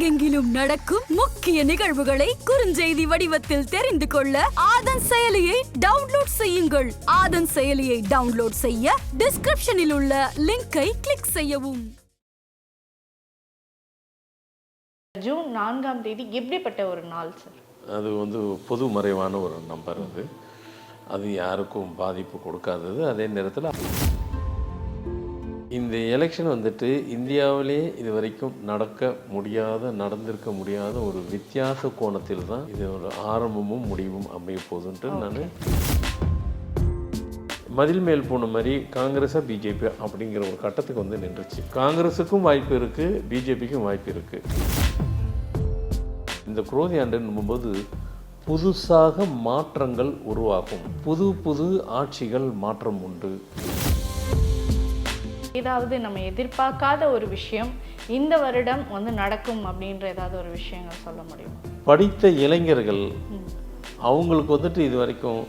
உலகெங்கிலும் நடக்கும் முக்கிய நிகழ்வுகளை குறுஞ்செய்தி வடிவத்தில் தெரிந்து கொள்ள ஆதன் செயலியை டவுன்லோட் செய்யுங்கள். ஆதன் செயலியை டவுன்லோட் செய்ய டிஸ்கிரிப்ஷனில் உள்ள லிங்கை கிளிக் செய்யவும். ஜூன் நான்காம் தேதி எப்படிப்பட்ட ஒரு நாள் சார் அது வந்து பொது மறைவான ஒரு நம்பர் அது. அது யாருக்கும் பாதிப்பு கொடுக்காதது. அதே நேரத்தில் இந்த எலெக்ஷன் வந்துட்டு இந்தியாவிலே இது வரைக்கும் நடக்க முடியாத நடந்திருக்க முடியாத ஒரு வித்தியாச கோணத்தில் தான் இது ஒரு ஆரம்பமும் முடிவும் அமைய போகுதுன்ட்டு நான் மதில் மேல் போன மாதிரி காங்கிரஸா பிஜேபி அப்படிங்கிற ஒரு கட்டத்துக்கு வந்து நின்றுச்சு. காங்கிரஸுக்கும் வாய்ப்பு இருக்கு பிஜேபிக்கும் வாய்ப்பு இருக்கு. இந்த குரோதி ஆண்டுன்னும் போது புதுசாக மாற்றங்கள் உருவாகும். புது புது ஆட்சிகள் மாற்றம் உண்டு. ஏதாவது நம்ம எதிர்பார்க்காத ஒரு விஷயம் இந்த வருடம் வந்து நடக்கும் அப்படின்ற ஏதாவது ஒரு விஷயங்கள் சொல்ல முடியுமா? படித்த இளைஞர்கள் அவங்களுக்கு வந்துட்டு இது வரைக்கும்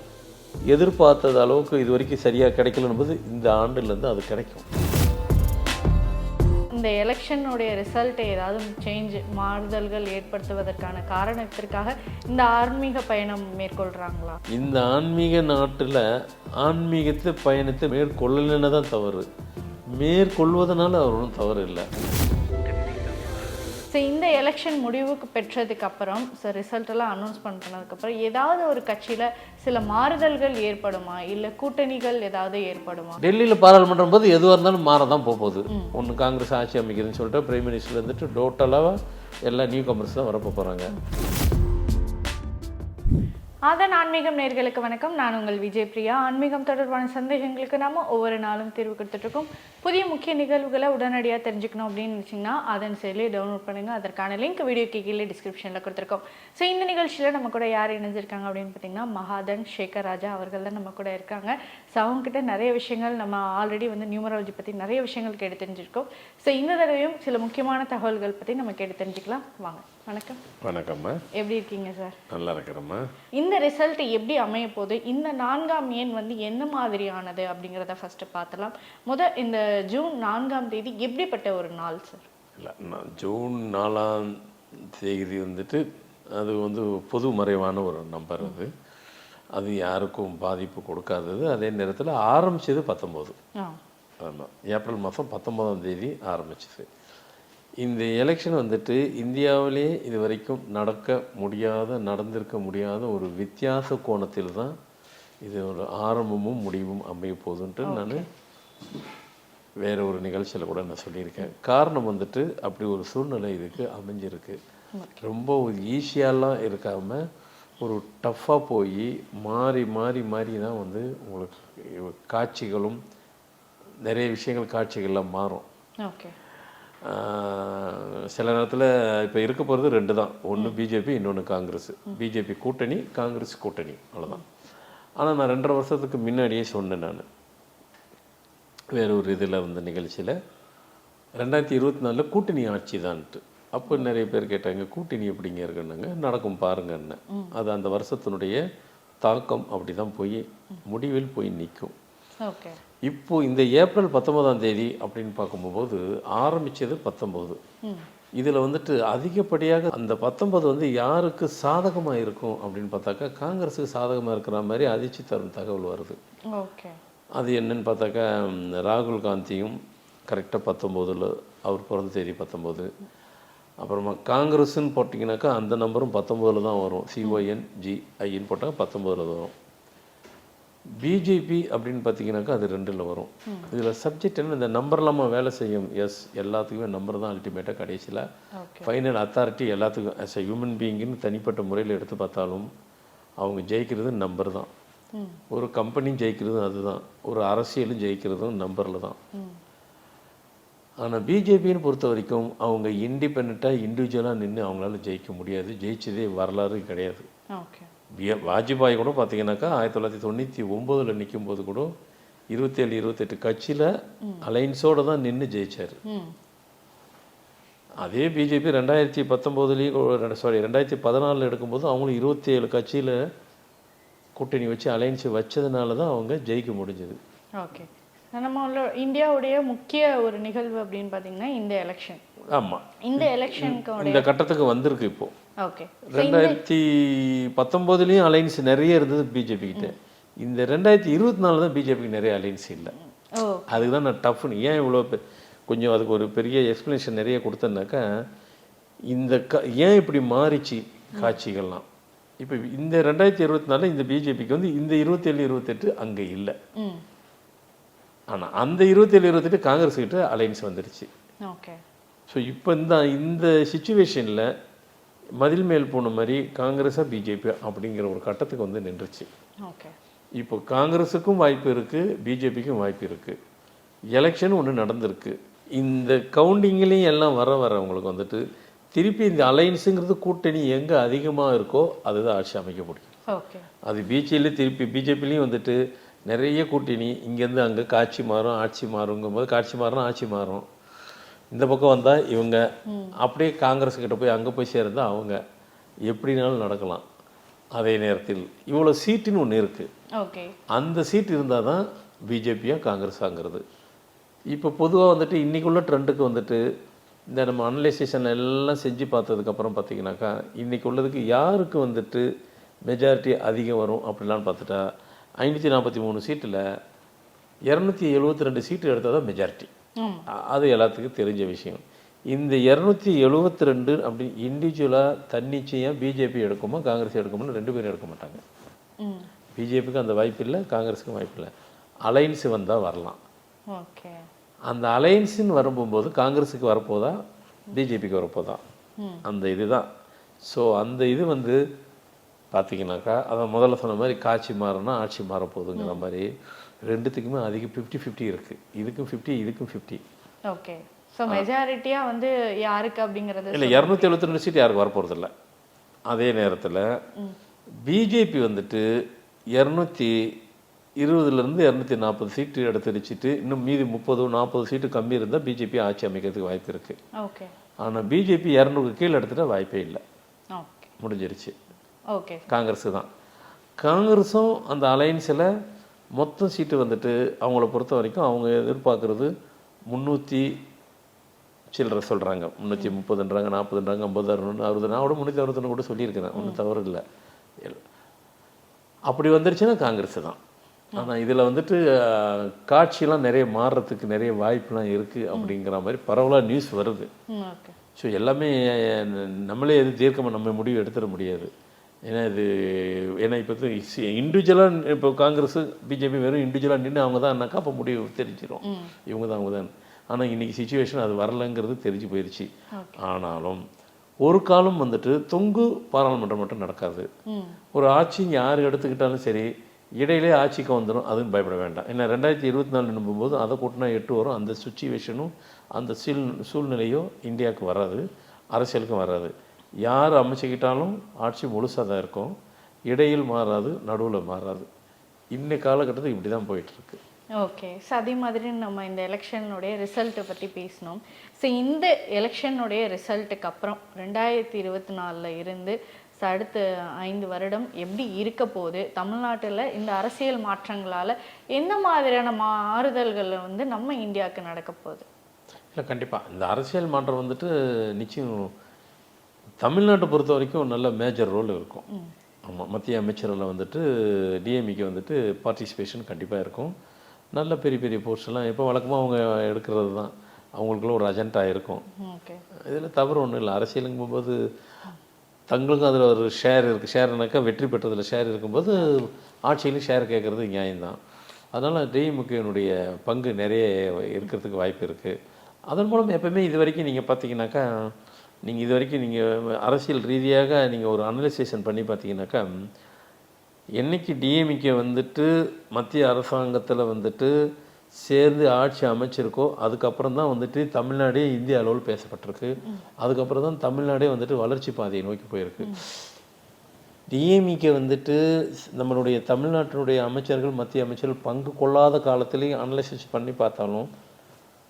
எதிர்பார்த்தது அளவுக்கு இது வரைக்கும் சரியாக கிடைக்கலன்னும் இந்த ஆண்டுலேருந்து அது கிடைக்கும். இந்த எலெக்ஷனுடைய ரிசல்ட்டை ஏதாவது சேஞ்ச் மாறுதல்கள் ஏற்படுத்துவதற்கான காரணத்திற்காக இந்த ஆன்மீக பயணம் மேற்கொள்றாங்களா? இந்த ஆன்மீக நாட்டில் ஆன்மீகத்தை பயணத்தை மேற்கொள்ளலைன்னு தான் தவறு. மேற்கொள்வதனால அவர் ஒன்றும் தவறு இல்லை ஸோ இந்த எலெக்ஷன் முடிவுக்கு பெற்றதுக்கு அப்புறம் ஸோ ரிசல்ட் எல்லாம் அனௌன்ஸ் பண்ணதுக்கு அப்புறம் ஏதாவது ஒரு கட்சியில சில மாறுதல்கள் ஏற்படுமா? இல்ல கூட்டணிகள் ஏதாவது ஏற்படுமா? டெல்லியில் பாராளுமன்றம் போது எதுவாக இருந்தாலும் மாற தான் போக போகுது ஒன்று காங்கிரஸ் ஆட்சி அமைக்குதுன்னு சொல்லிட்டு பிரைம் மினிஸ்டர் இருந்துட்டு டோட்டலாக எல்லா நியூ கமர்ஸ் தான் வரப்போ போகிறாங்க அதன் ஆன்மீகம் நேர்களுக்கு வணக்கம். நான் உங்கள் விஜய் பிரியா. ஆன்மீகம் தொடர்பான சந்தேகங்களுக்கு நாம ஒவ்வொரு நாளும் தீர்வு கொடுத்துட்டு இருக்கோம் புதிய முக்கிய நிகழ்வுகளை உடனடியாக தெரிஞ்சுக்கணும் அப்படின்னு நினச்சிங்கன்னா அதன் செயலியை டவுன்லோட் பண்ணுங்க. அதற்கான லிங்க் வீடியோக்கு கீழே டிஸ்கிரிப்ஷனில் கொடுத்துருக்கோம். ஸோ இந்த நிகழ்ச்சியில் நம்ம கூட யார் இணைஞ்சிருக்காங்க அப்படின்னு பார்த்தீங்கன்னா மகாதன் சேகர் ராஜா அவர்கள் தான் நம்ம கூட இருக்காங்க. ஸோ அவங்ககிட்ட நிறைய விஷயங்கள் நம்ம ஆல்ரெடி வந்து நியூமராலஜி பற்றி நிறைய விஷயங்கள் கேட்டு தெரிஞ்சிருக்கோம். ஸோ இந்த தடவையும் சில முக்கியமான தகவல்கள் பற்றி நம்ம கேட்டு தெரிஞ்சுக்கலாம். வாங்க. வணக்கம். வணக்கம்மா. எப்படி இருக்கீங்க சார்? நல்லா இருக்கிறம்மா. இந்த ரிசல்ட் எப்படி அமைய போகுது இந்த நான்காம் எண் வந்து என்ன மாதிரியானது அப்படிங்கிறத ஃபர்ஸ்ட் பார்த்தலாம். முத இந்த ஜூன் நான்காம் தேதி எப்படிப்பட்ட ஒரு நாள் சார் இல்லை ஜூன் நாலாம் தேதி வந்துட்டு அது வந்து பொது மறைவான ஒரு நம்பர் அது. அது யாருக்கும் பாதிப்பு கொடுக்காதது. அதே நேரத்தில் ஆரம்பிச்சது பத்தொம்போது. ஆமாம் ஏப்ரல் மாதம் பத்தொம்போதாம் தேதி ஆரம்பிச்சது. இந்த எலெக்ஷன் வந்துட்டு இந்தியாவிலே இது வரைக்கும் நடக்க முடியாத நடந்திருக்க முடியாத ஒரு வித்தியாச கோணத்தில் தான் இது ஒரு ஆரம்பமும் முடிவும் அமைய போகுதுன்ட்டு நான் வேற ஒரு நிகழ்ச்சியில் கூட நான் சொல்லியிருக்கேன். காரணம் வந்துட்டு அப்படி ஒரு சூழ்நிலை இதுக்கு அமைஞ்சிருக்கு. ரொம்ப ஈஸியாலாம் இருக்காம ஒரு டஃப்பாக போய் மாறி மாறி மாறி தான் வந்து உங்களுக்கு காட்சிகளும் நிறைய விஷயங்கள் காட்சிகள்லாம் மாறும். ஓகே சில நேரத்தில் இப்போ இருக்க போகிறது ரெண்டு தான். ஒன்று பிஜேபி இன்னொன்று காங்கிரஸ். பிஜேபி கூட்டணி காங்கிரஸ் கூட்டணி. அவ்வளோதான் ஆனால் நான் ரெண்டரை வருஷத்துக்கு முன்னாடியே சொன்னேன் நான். வேற ஒரு இதில் வந்த நிகழ்ச்சியில் ரெண்டாயிரத்தி இருபத்தி நாலில் கூட்டணி ஆட்சி தான்ட்டு. அப்போ நிறைய பேர் கேட்டாங்க கூட்டணி எப்படிங்க இருக்குன்னாங்க? நடக்கும் பாருங்கன்னு அது அந்த வருஷத்தினுடைய தாக்கம் அப்படி தான் போய் முடிவில் போய் நிற்கும். ஓகே இப்போ இந்த ஏப்ரல் பத்தொன்பதாம் தேதி அப்படின்னு பார்க்கும்போது ஆரம்பிச்சது பத்தொம்போது இதில் வந்துட்டு அதிகப்படியாக அந்த பத்தொன்பது வந்து யாருக்கு சாதகமாக இருக்கும் அப்படின்னு பார்த்தாக்கா காங்கிரஸுக்கு சாதகமாக இருக்கிற மாதிரி அதிர்ச்சி தரும் தகவல் வருது. ஓகே. அது என்னன்னு பார்த்தாக்கா ராகுல் காந்தியும் கரெக்டாக பத்தொம்போதில் அவர் பிறந்த தேதி பத்தொம்போது அப்புறமா காங்கிரஸ்ன்னு போட்டிங்கனாக்கா அந்த நம்பரும் பத்தொம்போதில் தான் வரும். சிஒஎன் ஜிஐன்னு போட்டால் பத்தொம்போதில் வரும். பிஜேபி அப்படின்னு பார்த்தீங்கன்னாக்கா அது ரெண்டில் வரும். இதில் சப்ஜெக்ட் என்ன? இந்த நம்பர் இல்லாமல் வேலை செய்யும். எஸ் எல்லாத்துக்குமே நம்பர் தான் அல்டிமேட்டாக கடைசியில். ஃபைனல் அத்தாரிட்டி எல்லாத்துக்கும் ஆஸ் அ ஹியூமன் பீயிங்னு தனிப்பட்ட முறையில் எடுத்து பார்த்தாலும் அவங்க ஜெயிக்கிறது நம்பர் தான். ஒரு கம்பெனி ஜெயிக்கிறதும் அதுதான். ஒரு அரசியலும் ஜெயிக்கிறதும் நம்பரில் தான். ஆனால் பிஜேபின்னு பொறுத்த வரைக்கும் அவங்க இண்டிபெண்ட்டாக இண்டிவிஜுவலாக நின்று அவங்களால ஜெயிக்க முடியாது. ஜெயிச்சதே வரலாறு கிடையாது. ஓகே வாஜ்பாய் கூட பார்த்தீங்கன்னாக்கா ஆயிரத்தி தொள்ளாயிரத்தி தொண்ணூற்றி ஒம்போதில் நிற்கும் போது கூட இருபத்தேழு இருபத்தெட்டு கட்சியில் அலைன்ஸோடு தான் நின்று ஜெயிச்சார். அதே பிஜேபி ரெண்டாயிரத்தி பத்தொம்போதுலேயும் சாரி ரெண்டாயிரத்தி பதினாலில் எடுக்கும்போது அவங்களும் இருபத்தி ஏழு கட்சியில் கூட்டணி வச்சு அலைன்ஸ் வச்சதுனால தான் அவங்க ஜெயிக்க முடிஞ்சது. ஓகே. நம்ம இந்தியாவுடைய முக்கிய ஒரு நிகழ்வு அப்படின்னு பார்த்தீங்கன்னா இந்த எலெக்ஷன். ஆமாம் இந்த எலெக்ஷனுக்கு இந்த கட்டத்துக்கு வந்திருக்கு இப்போ. ஓகே ரெண்டாயிரத்தி பத்தொம்போதுலேயும் அலைன்ஸ் நிறைய இருந்தது பிஜேபி கிட்ட. இந்த ரெண்டாயிரத்தி இருபத்தி நாலு தான் பிஜேபிக்கு நிறைய அலைன்ஸ் இல்லை. ஓ அதுக்கு தான் நான் டஃப்னு ஏன் இவ்வளோ கொஞ்சம் அதுக்கு ஒரு பெரிய எக்ஸ்ப்ளனேஷன் நிறைய கொடுத்தேன்னாக்கா இந்த க ஏன் இப்படி மாறிச்சு காட்சிகள்லாம்? இப்போ இந்த ரெண்டாயிரத்தி இருபத்தி நாலில் இந்த பிஜேபிக்கு வந்து இந்த இருபத்தேழு இருபத்தெட்டு அங்கே இல்லை. ம் ஆனால் அந்த இருபத்தேழு இருபத்தெட்டு காங்கிரஸ் கிட்ட அலைன்ஸ் வந்துருச்சு. ஓகே ஸோ இப்போ இந்த இந்த சுச்சுவேஷனில் மதில் மேல் போன மாதிரி காங்கிரஸாக பிஜேபி அப்படிங்கிற ஒரு கட்டத்துக்கு வந்து நின்றுச்சு. ஓகே. இப்போ காங்கிரஸுக்கும் வாய்ப்பு இருக்குது பிஜேபிக்கும் வாய்ப்பு இருக்குது எலெக்ஷன் ஒன்று நடந்திருக்கு. இந்த கவுண்டிங்லேயும் எல்லாம் வர வர உங்களுக்கு வந்துட்டு திருப்பி இந்த அலைன்ஸுங்கிறது கூட்டணி எங்கே அதிகமாக இருக்கோ அதுதான் ஆட்சி அமைக்க முடியும். ஓகே. அது பிஜேல திருப்பி பிஜேபிலையும் வந்துட்டு நிறைய கூட்டணி இங்கேருந்து அங்கே காட்சி மாறும் ஆட்சி மாறுங்கும் போது காட்சி மாறும் ஆட்சி மாறும். இந்த பக்கம் வந்தால் இவங்க. அப்படியே காங்கிரஸ் கிட்ட போய் அங்கே போய் சேர்ந்தா அவங்க. எப்படினாலும் நடக்கலாம். அதே நேரத்தில் இவ்வளோ சீட்டுன்னு ஒன்று இருக்குது ஓகே. அந்த சீட் இருந்தால் தான் பிஜேபியா காங்கிரஸாங்கிறது. இப்போ பொதுவாக வந்துட்டு இன்றைக்குள்ள ட்ரெண்டுக்கு வந்துட்டு இந்த நம்ம அனலைசேஷன் எல்லாம் செஞ்சு பார்த்ததுக்கப்புறம் பார்த்தீங்கன்னாக்கா இன்றைக்கி உள்ளதுக்கு யாருக்கு வந்துட்டு மெஜாரிட்டி அதிகம் வரும் அப்படிலாம் பார்த்துட்டா ஐநூற்றி நாற்பத்தி மூணு சீட்டில் இரநூத்தி எழுபத்தி ரெண்டு சீட்டு எடுத்தால் தான் மெஜாரிட்டி அது எல்லாத்துக்கும் தெரிஞ்ச விஷயம். இந்த இரநூத்தி எழுபத்தி ரெண்டு அப்படி இண்டிவிஜுவலாக தன்னிச்சையாக பிஜேபி எடுக்குமா காங்கிரஸ் எடுக்குமான்னு ரெண்டு பேரும் எடுக்க மாட்டாங்க. பிஜேபிக்கு அந்த வாய்ப்பு இல்லை காங்கிரஸுக்கும் வாய்ப்பு இல்லை. அலைன்ஸ் வந்தால் வரலாம். அந்த அலைன்ஸுன்னு வரும்போது காங்கிரஸுக்கு வரப்போதா பிஜேபிக்கு வரப்போதா? அந்த இதுதான். ஸோ அந்த இது வந்து பார்த்தீங்கன்னாக்கா அதான் முதல்ல சொன்ன மாதிரி காட்சி மாறினா ஆட்சி மாறப்போகுதுங்கிற மாதிரி. ரெண்டுத்துக்குமே அதிகம் ஃபிஃப்டி ஃபிஃப்டி இருக்குது இதுக்கும் ஃபிஃப்டி இதுக்கும் ஃபிஃப்டி ஓகே ஸோ மெஜாரிட்டியாக வந்து யாருக்கு அப்படிங்கிறது இல்லை இரநூத்தி எழுபத்தி ரெண்டு சீட் யாருக்கு வரப்போகிறது இல்லை அதே நேரத்தில் பிஜேபி வந்துட்டு இரநூத்தி இருபதுலேருந்து இரநூத்தி நாற்பது சீட்டு எடுத்துருச்சிட்டு இன்னும் மீதி முப்பது நாற்பது சீட்டு கம்மி இருந்தால் பிஜேபி ஆட்சி அமைக்கிறதுக்கு வாய்ப்பு இருக்குது ஓகே ஆனால் பிஜேபி இரநூறுக்கு கீழே எடுத்துட்டா வாய்ப்பே இல்லை. ஓகே முடிஞ்சிருச்சு. ஓகே காங்கிரஸ் தான். காங்கிரஸும் அந்த அலைன்ஸில் மொத்தம் சீட்டு வந்துட்டு அவங்கள பொறுத்த வரைக்கும் அவங்க எதிர்பார்க்குறது முந்நூற்றி சில்லறை சொல்கிறாங்க முந்நூற்றி முப்பதுன்றாங்க நாற்பதுன்றாங்க ஐம்பது அறுநூறு அறுபது நான் கூட முந்நூற்றி அறுபத்தொன்று கூட சொல்லியிருக்கிறேன். ஒன்றும் தவறு இல்லை. அப்படி வந்துருச்சுன்னா காங்கிரஸ் தான். ஆனால் இதில் வந்துட்டு அஹ், காட்சியெல்லாம் நிறைய மாறுறதுக்கு நிறைய வாய்ப்புலாம் இருக்குது அப்படிங்கிற மாதிரி பரவலாக நியூஸ் வருது. ஸோ எல்லாமே நம்மளே எது தீர்க்கமாக நம்ம முடிவு எடுத்துட முடியாது. ஏன்னா இது ஏன்னா இப்போ இண்டிவிஜுவலாக இப்போ காங்கிரஸ் பிஜேபி வெறும் இண்டிவிஜுவலாக நின்று அவங்க தான்னாக்கா அப்போ முடிவு தெரிஞ்சிடும் இவங்க தான் அவங்க தான். ஆனால் இன்னைக்கு சுச்சுவேஷன் அது வரலைங்கிறது தெரிஞ்சு போயிடுச்சு ஆனாலும் ஒரு காலம் வந்துட்டு தொங்கு பாராளுமன்றம் மட்டும் நடக்காது. ஒரு ஆட்சி யார் எடுத்துக்கிட்டாலும் சரி இடையிலே ஆட்சிக்கு வந்துடும் அதுவும் பயப்பட வேண்டாம். ஏன்னா ரெண்டாயிரத்தி இருபத்தி நாலு நம்பும்போது அதை கூட்டினா எட்டு வரும். அந்த சுச்சுவேஷனும் அந்த சூழ் சூழ்நிலையும் இந்தியாவுக்கு வராது அரசியலுக்கும் வராது. யார் அமைச்சுக்கிட்டாலும் ஆட்சி முழுசாக தான் இருக்கும். இடையில் மாறாது நடுவில் மாறாது. இன்னை காலகட்டத்தில் இப்படி தான் போயிட்டுருக்கு. ஓகே. ஸோ அதே மாதிரி நம்ம இந்த எலெக்ஷனுடைய ரிசல்ட்டை பற்றி பேசினோம். ஸோ இந்த எலெக்ஷனுடைய ரிசல்ட்டுக்கு அப்புறம் ரெண்டாயிரத்தி இருபத்தி நாலில் இருந்து அடுத்த ஐந்து வருடம் எப்படி இருக்க போகுது? தமிழ்நாட்டில் இந்த அரசியல் மாற்றங்களால் எந்த மாதிரியான மாறுதல்கள் வந்து நம்ம இந்தியாவுக்கு நடக்க போகுது? இல்லை கண்டிப்பாக இந்த அரசியல் மாற்றம் வந்துட்டு நிச்சயம் தமிழ்நாட்டை பொறுத்த வரைக்கும் நல்ல மேஜர் ரோல் இருக்கும். ஆமாம் மத்திய அமைச்சரில் வந்துட்டு டிஎம்இக்கு வந்துட்டு பார்ட்டிசிபேஷன் கண்டிப்பாக இருக்கும். நல்ல பெரிய பெரிய போஸ்ட் எல்லாம் இப்போ வழக்கமாக அவங்க எடுக்கிறது தான். அவங்களுக்குள்ள ஒரு அஜெண்டா இருக்கும் இதில் தவறு ஒன்றும் இல்லை. அரசியலுங்கும் போது தங்களுக்கும் அதில் ஒரு ஷேர் இருக்குது ஷேர்னாக்கா வெற்றி பெற்றதில் ஷேர் இருக்கும்போது ஆட்சியிலும் ஷேர் கேட்குறது நியாயம்தான். அதனால் டிஎம்கேனுடைய பங்கு நிறைய இருக்கிறதுக்கு வாய்ப்பு இருக்குது அதன் மூலம் எப்பவுமே இது வரைக்கும் நீங்கள் பார்த்தீங்கன்னாக்கா நீங்கள் இது வரைக்கும் நீங்கள் அரசியல் ரீதியாக நீங்கள் ஒரு அனலைசேஷன் பண்ணி பார்த்தீங்கன்னாக்கா என்னைக்கு டிஎம்கே வந்துட்டு மத்திய அரசாங்கத்தில் வந்துட்டு சேர்ந்து ஆட்சி அமைச்சிருக்கோ அதுக்கப்புறம் தான் வந்துட்டு தமிழ்நாடே இந்திய அளவில் பேசப்பட்டிருக்கு. அதுக்கப்புறம் தான் தமிழ்நாடே வந்துட்டு வளர்ச்சி பாதையை நோக்கி போயிருக்கு. டிஎம்இக்கு வந்துட்டு நம்மளுடைய தமிழ்நாட்டினுடைய அமைச்சர்கள் மத்திய அமைச்சர்கள் பங்கு கொள்ளாத காலத்துலேயும் அனலைசிஸ் பண்ணி பார்த்தாலும்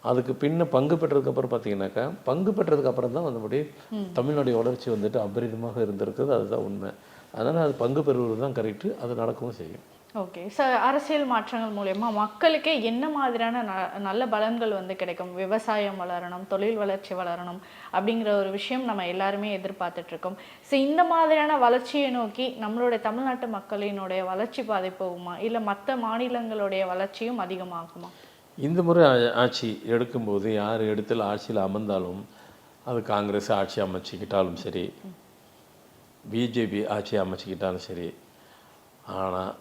அதுக்கு பின்ன பங்கு பெற்றதுக்கு அப்புறம் பார்த்தீங்கன்னாக்கா பங்கு பெற்றதுக்கு அப்புறம் தான் வந்தபடி தமிழ்நாடைய வளர்ச்சி வந்துட்டு அபரிதமாக இருந்திருக்குது. அதுதான் உண்மை. அதனால் அது பங்கு பெறுவது தான் கரெக்டு அது நடக்கவும் செய்யும். ஓகே சார் அரசியல் மாற்றங்கள் மூலயமா மக்களுக்கு என்ன மாதிரியான ந- நல்ல பலன்கள் வந்து கிடைக்கும்? விவசாயம் வளரணும் தொழில் வளர்ச்சி வளரணும் அப்படிங்கிற ஒரு விஷயம் நம்ம எல்லாருமே எதிர்பார்த்துட்டு இருக்கோம். ஸோ இந்த மாதிரியான வளர்ச்சியை நோக்கி நம்மளுடைய தமிழ்நாட்டு மக்களினுடைய வளர்ச்சி பாதை போகுமா? இல்லை மற்ற மாநிலங்களுடைய வளர்ச்சியும் அதிகமாகுமா? இந்த முறை ஆட்சி எடுக்கும்போது யார் இடத்துல ஆட்சியில் அமர்ந்தாலும் அது காங்கிரஸ் ஆட்சி அமைச்சிக்கிட்டாலும் சரி பிஜேபி ஆட்சி அமைச்சிக்கிட்டாலும் சரி. ஆனால்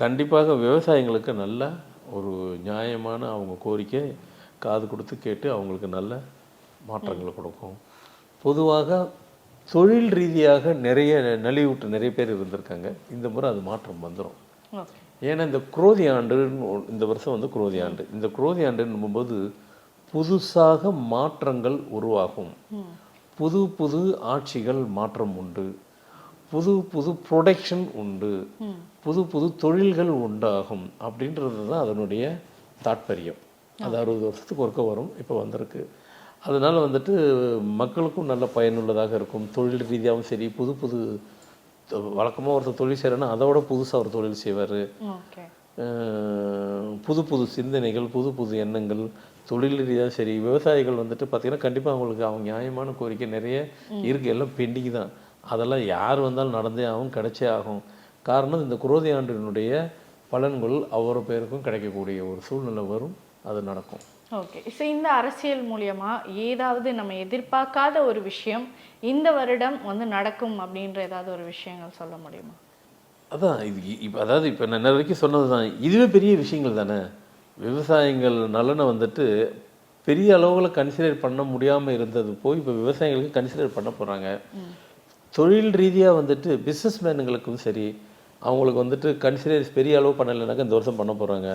கண்டிப்பாக விவசாயிங்களுக்கு நல்ல ஒரு நியாயமான அவங்க கோரிக்கை காது கொடுத்து கேட்டு அவங்களுக்கு நல்ல மாற்றங்களை கொடுக்கும். பொதுவாக தொழில் ரீதியாக நிறைய நலிவுட்டு நிறைய பேர் இருந்திருக்காங்க. இந்த முறை அது மாற்றம் வந்துடும் ஏன்னா இந்த குரோதி ஆண்டுன்னு இந்த வருஷம் வந்து குரோதி ஆண்டு. இந்த குரோதி ஆண்டுன்னு போது புதுசாக மாற்றங்கள் உருவாகும். புது புது ஆட்சிகள் மாற்றம் உண்டு. புது புது ப்ரொடக்ஷன் உண்டு. புது புது தொழில்கள் உண்டாகும் அப்படின்றது தான் அதனுடைய தாற்பயம். அது அறுபது வருஷத்துக்கு ஒருக்க வரும் இப்போ வந்திருக்கு. அதனால் வந்துட்டு மக்களுக்கும் நல்ல பயனுள்ளதாக இருக்கும். தொழில் ரீதியாகவும் சரி புது புது வழக்கமாக ஒருத்தர் தொழில் செய்கிறேன்னா அதோட புதுசாக ஒரு தொழில் செய்வார். புது புது சிந்தனைகள் புது புது எண்ணங்கள் தொழில் ரீதியாக சரி விவசாயிகள் வந்துட்டு பார்த்தீங்கன்னா கண்டிப்பாக அவங்களுக்கு அவங்க நியாயமான கோரிக்கை நிறைய இருக்குது எல்லாம் பெண்டிங் தான். அதெல்லாம் யார் வந்தாலும் நடந்தே ஆகும் கிடைச்சே ஆகும். காரணம் இந்த குரோதி ஆண்டினுடைய பலன்கள் ஒவ்வொரு பேருக்கும் கிடைக்கக்கூடிய ஒரு சூழ்நிலை வரும் அது நடக்கும். ஓகே. ஸோ இந்த அரசியல் மூலியமா ஏதாவது நம்ம எதிர்பார்க்காத ஒரு விஷயம் இந்த வருடம் வந்து நடக்கும் அப்படின்ற ஏதாவது ஒரு விஷயங்கள் சொல்ல முடியுமா? அதான் இது இப்போ அதாவது இப்போ நான் வரைக்கும் சொன்னது தான் இதுவே பெரிய விஷயங்கள் தானே? விவசாயிகள் நலனை வந்துட்டு பெரிய அளவில் கன்சிடர் பண்ண முடியாமல் இருந்தது போய் இப்போ விவசாயிகளுக்கு கன்சிடர் பண்ண போகிறாங்க தொழில் ரீதியாக வந்துட்டு பிஸ்னஸ் மேனுங்களுக்கும் சரி அவங்களுக்கு வந்துட்டு கன்சிடர் பெரிய அளவு பண்ணலைனாக்கா இந்த வருஷம் பண்ண போகிறாங்க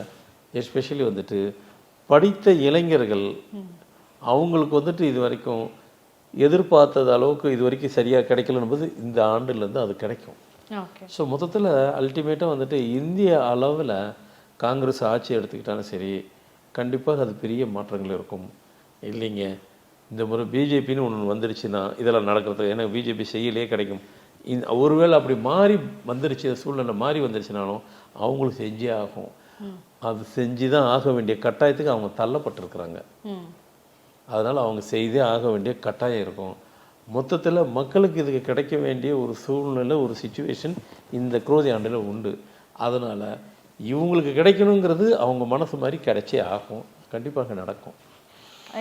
எஸ்பெஷலி வந்துட்டு படித்த இளைஞர்கள் அவங்களுக்கு வந்துட்டு இது வரைக்கும் எதிர்பார்த்தது அளவுக்கு இது வரைக்கும் சரியாக கிடைக்கலன்னு போது இந்த ஆண்டுலேருந்து அது கிடைக்கும். ஸோ மொத்தத்தில் அல்டிமேட்டாக வந்துட்டு இந்திய அளவில் காங்கிரஸ் ஆட்சி எடுத்துக்கிட்டாலும் சரி கண்டிப்பாக அது பெரிய மாற்றங்கள் இருக்கும். இல்லைங்க இந்த முறை பிஜேபின்னு ஒன்று வந்துருச்சுன்னா இதெல்லாம் நடக்கிறது ஏன்னா பிஜேபி செய்யலே கிடைக்கும். இந்த ஒருவேளை அப்படி மாறி வந்துருச்சு சூழ்நிலை மாறி வந்துருச்சுனாலும் அவங்களுக்கு செஞ்சே ஆகும். அது செஞ்சு தான் ஆக வேண்டிய கட்டாயத்துக்கு அவங்க தள்ளப்பட்டிருக்கிறாங்க. அதனால் அவங்க செய்தே ஆக வேண்டிய கட்டாயம் இருக்கும். மொத்தத்தில் மக்களுக்கு இதுக்கு கிடைக்க வேண்டிய ஒரு சூழ்நிலை ஒரு சுச்சுவேஷன் இந்த குரோதி ஆண்டில் உண்டு. அதனால் இவங்களுக்கு கிடைக்கணுங்கிறது அவங்க மனசு மாதிரி கிடைச்சே ஆகும். கண்டிப்பாக நடக்கும்.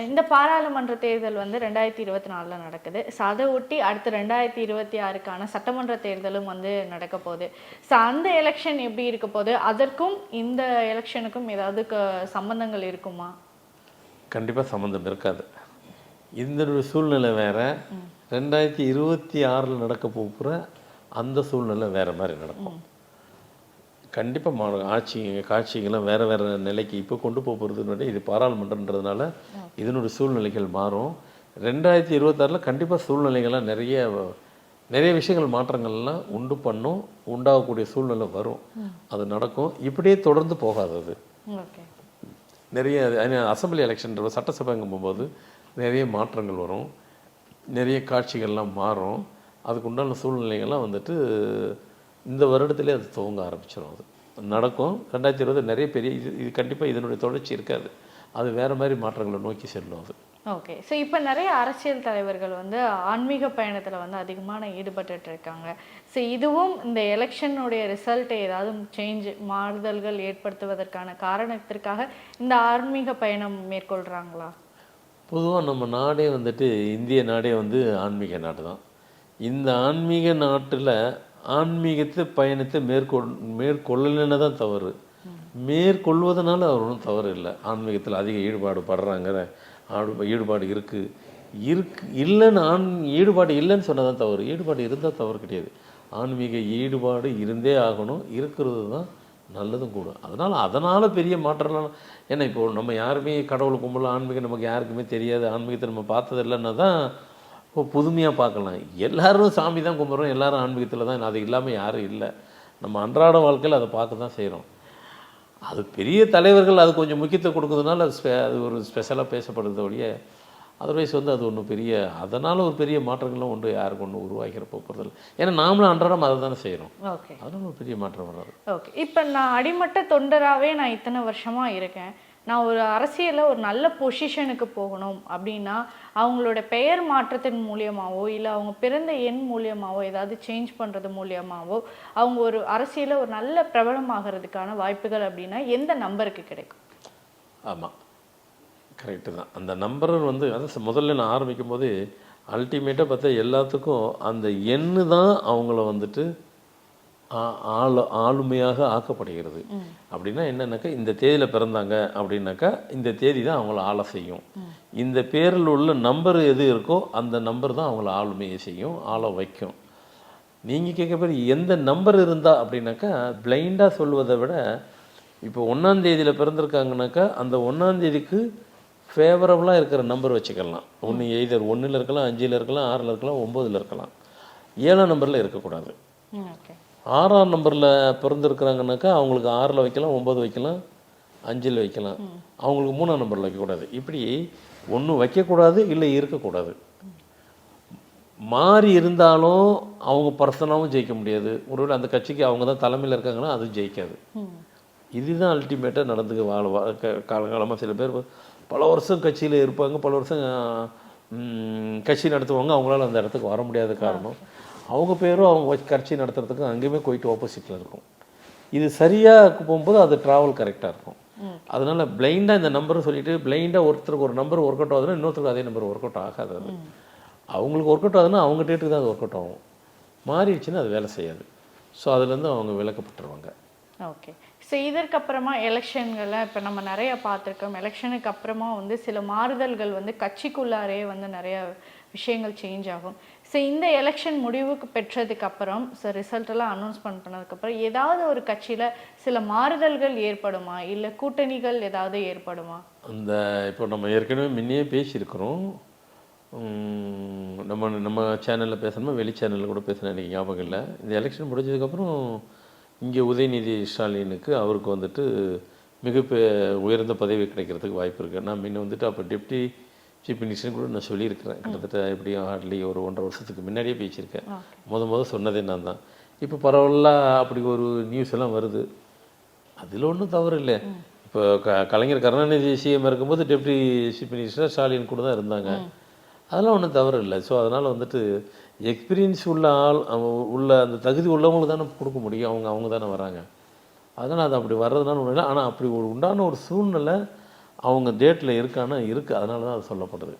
இந்த பாராளுமன்ற தேர்தல் வந்து ரெண்டாயிரத்தி இருபத்தி நாலில் நடக்குது. ஸோ அதை ஒட்டி அடுத்து ரெண்டாயிரத்தி இருபத்தி ஆறுக்கான சட்டமன்ற தேர்தலும் வந்து நடக்க போகுது. ஸோ அந்த எலெக்ஷன் எப்படி இருக்க போகுது? அதற்கும் இந்த எலெக்ஷனுக்கும் ஏதாவது சம்பந்தங்கள் இருக்குமா? கண்டிப்பாக சம்மந்தம் இருக்காது. இந்த சூழ்நிலை வேற. ரெண்டாயிரத்தி இருபத்தி ஆறில் நடக்க போகிற அந்த சூழ்நிலை வேற மாதிரி நடக்கும். கண்டிப்பாக மா ஆட்சி காட்சிகள்லாம் வேறு வேறு நிலைக்கு இப்போ கொண்டு போக போகிறதுனால இது பாராளுமன்றன்றதுனால இதனுடைய சூழ்நிலைகள் மாறும். ரெண்டாயிரத்தி இருபத்தாறில் கண்டிப்பாக சூழ்நிலைகள்லாம் நிறைய நிறைய விஷயங்கள் மாற்றங்கள்லாம் உண்டு பண்ணும் உண்டாகக்கூடிய சூழ்நிலை வரும். அது நடக்கும். இப்படியே தொடர்ந்து போகாது அது. ஓகே. நிறைய அசம்பிளி எலெக்ஷன் சட்டசபைங்கும் போகும்போது நிறைய மாற்றங்கள் வரும். நிறைய காட்சிகள்லாம் மாறும். அதுக்கு உண்டான சூழ்நிலைகள்லாம் வந்துட்டு இந்த வருடத்திலே அது துவங்க ஆரம்பிச்சிடும் அது. நடக்கும். ரெண்டாயிரத்தி இருபது நிறைய பெரிய இது இது கண்டிப்பாக இதனுடைய தொடர்ச்சி இருக்காது. அது வேறு மாதிரி மாற்றங்களை நோக்கி செல்லும் அது. ஓகே. ஸோ இப்போ நிறைய அரசியல் தலைவர்கள் வந்து ஆன்மீக பயணத்தில் வந்து அதிகமான ஈடுபட்டுட்டு இருக்காங்க. ஸோ இதுவும் இந்த எலெக்ஷனுடைய ரிசல்ட்டை ஏதாவது சேஞ்ச் மாறுதல்கள் ஏற்படுத்துவதற்கான காரணத்திற்காக இந்த ஆன்மீக பயணம் மேற்கொள்கிறாங்களா பொதுவாக நம்ம நாடே வந்துட்டு இந்திய நாடே வந்து ஆன்மீக நாடு தான் இந்த ஆன்மீக நாட்டில் ஆன்மீகத்தை பயணத்தை மேற்கொள் மேற்கொள்ளலைன்னு தான் தவறு. மேற்கொள்வதனால அவர் ஒன்றும் தவறு இல்லை. ஆன்மீகத்தில் அதிக ஈடுபாடு படுறாங்கிற ஆடு ஈடுபாடு இருக்குது இருக்கு இல்லைன்னு ஆன் ஈடுபாடு இல்லைன்னு சொன்னால் தான் தவறு. ஈடுபாடு இருந்தால் தவறு கிடையாது. ஆன்மீக ஈடுபாடு இருந்தே ஆகணும். இருக்கிறது தான் நல்லதும் கூட அதனால் அதனால் பெரிய மாற்றம்லாம் ஏன்னா இப்போது நம்ம யாருமே கடவுள் கும்பல ஆன்மீகம் நமக்கு யாருக்குமே தெரியாது. ஆன்மீகத்தை நம்ம பார்த்தது இல்லைன்னா தான் இப்போ புதுமையாக பார்க்கலாம். எல்லாரும் சாமி தான் கும்பிட்றோம். எல்லாரும் ஆன்மீகத்தில் தான். அது இல்லாமல் யாரும் இல்லை. நம்ம அன்றாட வாழ்க்கையில் அதை பார்க்க தான் செய்கிறோம் அது பெரிய தலைவர்கள் அது கொஞ்சம் முக்கியத்துவம் கொடுக்கறதுனால அது ஸ்பெ அது ஒரு ஸ்பெஷலாக பேசப்படுறத ஒழிய அதர்வைஸ் வந்து அது ஒன்றும் பெரிய அதனால் ஒரு பெரிய மாற்றங்களும் ஒன்று யாருக்கு ஒன்றும் உருவாகிற போகிறதில்ல ஏன்னா நாமளும் அன்றாடம் அதை தானே செய்கிறோம் ஓகே அதனால் ஒரு பெரிய மாற்றம் வராது. ஓகே இப்போ நான் அடிமட்ட தொண்டராகவே நான் இத்தனை வருஷமா இருக்கேன். நான் ஒரு அரசியலில் ஒரு நல்ல பொசிஷனுக்கு போகணும் அப்படின்னா அவங்களோட பெயர் மாற்றத்தின் மூலியமாகவோ இல்லை அவங்க பிறந்த எண் மூலியமாகவோ ஏதாவது சேஞ்ச் பண்ணுறது மூலியமாகவோ அவங்க ஒரு அரசியலில் ஒரு நல்ல பிரபலமாகிறதுக்கான வாய்ப்புகள் அப்படின்னா எந்த நம்பருக்கு கிடைக்கும்? ஆமாம் கரெக்டு தான். அந்த நம்பர் வந்து அதான் முதல்ல நான் ஆரம்பிக்கும் போது அல்டிமேட்டாக பார்த்தா எல்லாத்துக்கும் அந்த எண்ணு தான் அவங்கள வந்துட்டு ஆளு ஆளுமையாக ஆக்கப்படுகிறது. அப்படின்னா என்னன்னாக்கா இந்த தேதியில் பிறந்தாங்க அப்படின்னாக்கா இந்த தேதி தான் அவங்கள ஆள செய்யும். இந்த பேரில் உள்ள நம்பர் எது இருக்கோ அந்த நம்பர் தான் அவங்கள ஆளுமையை செய்யும் ஆள வைக்கும். நீங்கள் கேட்க பேர் எந்த நம்பர் இருந்தா அப்படின்னாக்கா பிளைண்டாக சொல்வதை விட இப்போ ஒன்றாம் தேதியில் பிறந்திருக்காங்கனாக்கா அந்த ஒன்றாம் தேதிக்கு ஃபேவரபுளாக இருக்கிற நம்பர் வச்சுக்கலாம். ஒன்று எய்தர் ஒன்றில் இருக்கலாம் அஞ்சில் இருக்கலாம் ஆறில் இருக்கலாம் ஒம்போதில் இருக்கலாம். ஏழாம் நம்பரில் இருக்கக்கூடாது. ஓகே. ஆறாம் நம்பரில் பிறந்திருக்கிறாங்கனாக்கா அவங்களுக்கு ஆறில் வைக்கலாம் ஒம்பது வைக்கலாம் அஞ்சில் வைக்கலாம். அவங்களுக்கு மூணாம் நம்பரில் வைக்கக்கூடாது. இப்படி ஒன்று வைக்கக்கூடாது இல்லை இருக்கக்கூடாது. மாறி இருந்தாலும் அவங்க பர்சனாகவும் ஜெயிக்க முடியாது. ஒருவேளை அந்த கட்சிக்கு அவங்க தான் தலைமையில் இருக்காங்கன்னா அது ஜெயிக்காது. இதுதான் அல்டிமேட்டாக நடந்துக்க வாழ வா க- காலங்காலமாக சில பேர் பல வருஷம் கட்சியில் இருப்பாங்க பல வருஷம் கட்சி நடத்துவாங்க அவங்களால அந்த இடத்துக்கு வர முடியாத காரணம். அவங்க பேரும் அவங்க வச்சு கட்சி நடத்துறதுக்கு அங்கேயுமே போயிட்டு ஆப்போசிட்டில் இருக்கும். இது சரியாக போகும்போது அது ட்ராவல் கரெக்டாக இருக்கும். அதனால பிளைண்டாக இந்த நம்பர் சொல்லிட்டு பிளைண்டாக ஒருத்தருக்கு ஒரு நம்பர் ஒர்க் அவுட் ஆகுதுன்னா இன்னொருத்தருக்கு அதே நம்பர் ஒர்க் அவுட் ஆகாது அது. அவங்களுக்கு ஒர்க் அவுட் ஆகுதுன்னா அவங்க டேட்டுக்கு தான் அது ஒர்க் அவுட் ஆகும். மாறிடுச்சுன்னா அது வேலை செய்யாது. ஸோ அதுலேருந்து அவங்க விளக்கப்பட்டுருவாங்க ஓகே ஸோ இதற்கு அப்புறமா எலெக்ஷன்களை இப்போ நம்ம நிறைய பார்த்துருக்கோம். எலெக்ஷனுக்கு அப்புறமா வந்து சில மாறுதல்கள் வந்து கட்சிக்குள்ளாரே வந்து நிறைய விஷயங்கள் சேஞ்ச் ஆகும். ஸோ இந்த எலெக்ஷன் முடிவுக்கு பெற்றதுக்கு அப்புறம் ஸோ ரிசல்ட் எல்லாம் அனௌன்ஸ் பண்ணதுக்கப்புறம் ஏதாவது ஒரு கட்சியில் சில மாறுதல்கள் ஏற்படுமா? இல்லை கூட்டணிகள் ஏதாவது ஏற்படுமா? அந்த இப்போ நம்ம ஏற்கனவே முன்னே பேசியிருக்கிறோம். நம்ம நம்ம சேனலில் பேசணுமா? வெளி சேனலில் கூட பேசினேன் எனக்கு ஞாபகம் இல்லை. இந்த எலெக்ஷன் முடிஞ்சதுக்கப்புறம் இங்கே உதயநிதி ஸ்டாலினுக்கு அவருக்கு வந்துட்டு மிக பெ- உயர்ந்த பதவி கிடைக்கிறதுக்கு வாய்ப்பு இருக்குது நான் முன்ன வந்துட்டு அப்போ டெப்டி சீஃப் மினிஸ்டர் கூட நான் சொல்லியிருக்கிறேன். கிட்டத்தட்ட எப்படியும் ஹார்ட்லி ஒரு ஒன்றரை வருஷத்துக்கு முன்னாடியே பேசியிருக்கேன். முத முத சொன்னதே நான் தான். இப்போ பரவலாக அப்படி ஒரு நியூஸ் எல்லாம் வருது. அதில் ஒன்றும் தவறு இல்லை இப்போ க கலைஞர் கருணாநிதி சிஎம் இருக்கும்போது டெப்டி சீஃப் மினிஸ்டர் ஸ்டாலின் கூட தான் இருந்தாங்க. அதெல்லாம் ஒன்றும் தவறு இல்லை ஸோ அதனால் வந்துட்டு எக்ஸ்பீரியன்ஸ் உள்ள ஆள் உள்ள அந்த தகுதி உள்ளவங்களுக்கு தானே கொடுக்க முடியும். அவங்க அவங்க தானே வராங்க. அதனால் அது அப்படி வர்றதுனால ஒன்றும் இல்லை. ஆனால் அப்படி ஒரு உண்டான ஒரு சூழ்நிலை அவங்க டேட்டில் இருக்கானா? இருக்குது அதனால தான் அது சொல்லப்படுது.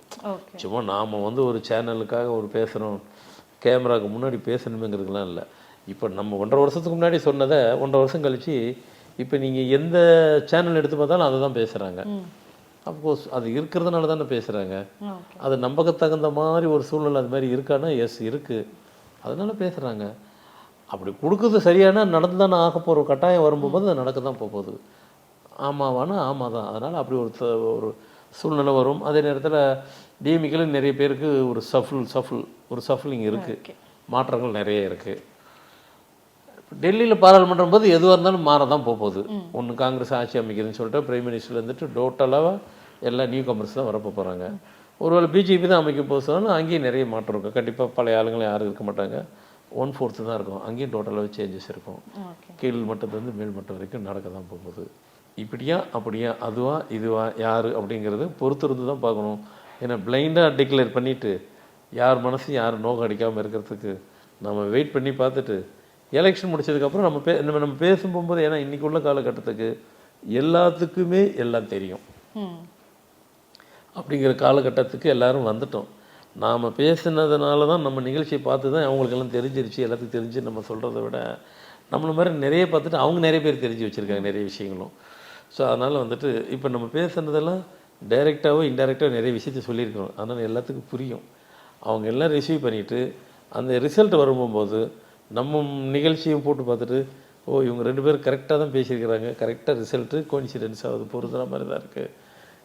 சும்மா நாம் வந்து ஒரு சேனலுக்காக ஒரு பேசுகிறோம் கேமராக்கு முன்னாடி பேசணுமேங்கிறதுலாம் இல்லை. இப்போ நம்ம ஒன்றரை வருஷத்துக்கு முன்னாடி சொன்னதை ஒன்றரை வருஷம் கழிச்சு இப்போ நீங்கள் எந்த சேனல் எடுத்து பார்த்தாலும் அதை தான் பேசுகிறாங்க அஃப்கோர்ஸ் அது இருக்கிறதுனால தானே பேசுகிறாங்க அது நம்பகத்தகுந்த மாதிரி ஒரு சூழ்நிலை அது மாதிரி இருக்கான்னா எஸ் இருக்குது அதனால பேசுகிறாங்க அப்படி கொடுக்குறது சரியான நடந்து தானே ஆக போகிற கட்டாயம் வரும்போது அது நடக்க தான் போகுது. ஆமாவானா? ஆமாம் தான் அதனால் அப்படி ஒரு ஒரு சூழ்நிலை வரும். அதே நேரத்தில் டிஎம்இக்கில் நிறைய பேருக்கு ஒரு சஃபுல் சஃபுல் ஒரு சஃபுலிங் இருக்குது மாற்றங்கள் நிறைய இருக்குது டெல்லியில் பாராளுமன்றம் போது எதுவாக இருந்தாலும் மாற தான் போகுது. ஒன்று காங்கிரஸ் ஆட்சி அமைக்குதுன்னு சொல்லிட்டு பிரைம் மினிஸ்டர் இருந்துட்டு டோட்டலாக எல்லா நியூ கமர்ஸ் தான் வரப்போ போகிறாங்க ஒருவேளை பிஜேபி தான் அமைக்க போக சொன்னாலும் அங்கேயும் நிறைய மாற்றம் இருக்கும். கண்டிப்பாக பழைய ஆளுங்களும் யாரும் இருக்க மாட்டாங்க. ஒன் ஃபோர்த்து தான் இருக்கும். அங்கேயும் டோட்டலாகவே சேஞ்சஸ் இருக்கும். கீழ் மட்டத்துலேருந்து மேல் மட்டம் வரைக்கும் நடக்க தான் போகுது. இப்படியா அப்படியா அதுவா இதுவா யார் அப்படிங்கிறது பொறுத்திருந்து தான் பார்க்கணும். ஏன்னா பிளைண்டாக டிக்ளேர் பண்ணிவிட்டு யார் மனசு யார் நோக்கம் அடிக்காமல் இருக்கிறதுக்கு நம்ம வெயிட் பண்ணி பார்த்துட்டு எலெக்ஷன் முடிச்சதுக்கப்புறம் நம்ம பே நம்ம நம்ம பேசும் போகும்போது ஏன்னா இன்றைக்கி உள்ள காலகட்டத்துக்கு எல்லாத்துக்குமே எல்லாம் தெரியும். அப்படிங்கிற காலகட்டத்துக்கு எல்லாரும் வந்துட்டோம். நாம் பேசுனதுனால தான் நம்ம நிகழ்ச்சியை பார்த்து தான் அவங்களுக்கெல்லாம் தெரிஞ்சிருச்சு எல்லாத்துக்கும் தெரிஞ்சு நம்ம சொல்கிறத விட. நம்மள மாதிரி நிறைய பார்த்துட்டு அவங்க நிறைய பேர் தெரிஞ்சு வச்சுருக்காங்க நிறைய விஷயங்களும். ஸோ அதனால் வந்துட்டு இப்போ நம்ம பேசுனதெல்லாம் டைரெக்டாகவோ இன்டெரக்டாக நிறைய விஷயத்த சொல்லியிருக்கோம் அதனால் எல்லாத்துக்கும் புரியும். அவங்க எல்லாம் ரிசீவ் பண்ணிவிட்டு அந்த ரிசல்ட் வரும்போது நம்ம நிகழ்ச்சியும் போட்டு பார்த்துட்டு ஓ இவங்க ரெண்டு பேரும் கரெக்டாக தான் பேசியிருக்கிறாங்க. கரெக்டாக ரிசல்ட்டு கோயின்சிடென்ஸ் ஆகுது பொருந்துற மாதிரி தான் இருக்குது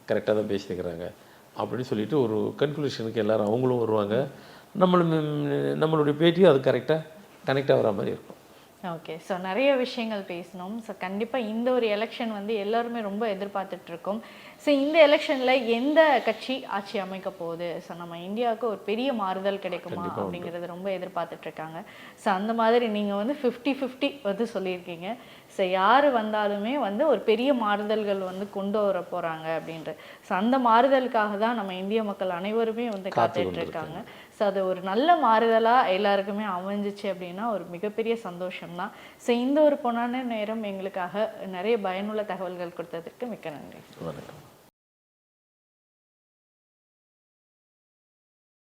கரெக்டாக தான் பேசியிருக்கிறாங்க. அப்படின்னு சொல்லிட்டு ஒரு கன்க்ளூஷனுக்கு எல்லோரும் அவங்களும் வருவாங்க. நம்மளும் நம்மளுடைய பேட்டியும் அது கரெக்டாக கனெக்ட் ஆகிற மாதிரி இருக்கும். ஓகே ஸோ நிறைய விஷயங்கள் பேசணும். ஸோ கண்டிப்பாக இந்த ஒரு எலெக்ஷன் வந்து எல்லாருமே ரொம்ப எதிர்பார்த்துட்டு இருக்கோம் ஸோ இந்த எலெக்ஷனில் எந்த கட்சி ஆட்சி அமைக்க போகுது? ஸோ நம்ம இந்தியாவுக்கு ஒரு பெரிய மாறுதல் கிடைக்குமா அப்படிங்கிறது ரொம்ப எதிர்பார்த்துட்டு இருக்காங்க ஸோ அந்த மாதிரி நீங்கள் வந்து ஃபிஃப்டி ஃபிஃப்டி வந்து சொல்லியிருக்கீங்க. ஸோ யார் வந்தாலுமே வந்து ஒரு பெரிய மாறுதல்கள் வந்து கொண்டு வர போகிறாங்க அப்படின்ற ஸோ அந்த மாறுதலுக்காக தான் நம்ம இந்திய மக்கள் அனைவருமே வந்து காத்துட்டு இருக்காங்க ஸோ அது ஒரு நல்ல மாறுதலாக எல்லாருக்குமே அமைஞ்சிச்சு அப்படின்னா ஒரு மிகப்பெரிய சந்தோஷம் தான் ஸோ இந்த ஒரு பொண்ணான நேரம் எங்களுக்காக நிறைய பயனுள்ள தகவல்கள் கொடுத்ததற்கு மிக்க நன்றி. வணக்கம்.